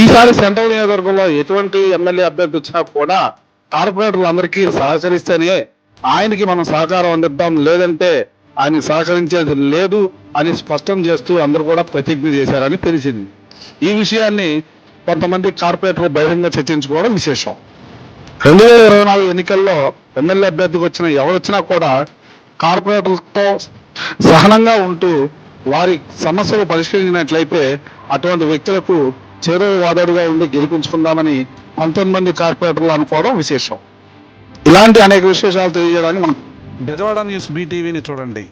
ఈసారి సెంట్రల్ నియోజకవర్గంలో ఎటువంటి ఎమ్మెల్యే అభ్యర్థి వచ్చినా కూడా కార్పొరేటర్లు అందరికీ సహకరిస్తేనే ఆయనకి మనం సహకారం అందిద్దాం. లేదంటే ఆయన సహకరించేది లేదు అని స్పష్టం చేస్తూ అందరూ కూడా ప్రతిజ్ఞ చేశారని తెలిసింది. ఈ విషయాన్ని కొంతమంది కార్పొరేటర్లు బహిరంగ చర్చించుకోవడం విశేషం. రెండు వేల ఇరవై నాలుగు ఎన్నికల్లో ఎమ్మెల్యే అభ్యర్థికి వచ్చిన ఎవరొచ్చినా కూడా కార్పొరేటర్లతో సహనంగా ఉంటూ వారి సమస్యలు పరిష్కరించినట్లయితే అటువంటి వ్యక్తులకు చేరువ వాదడుగా ఉండి గెలిపించుకుందామని పంతొమ్మిది మంది కార్పొరేటర్లు అనుకోవడం విశేషం. ఇలాంటి అనేక విశేషాలు తెలియజేయడానికి మనం బెజవాడ న్యూస్ బీటీవీని చూడండి.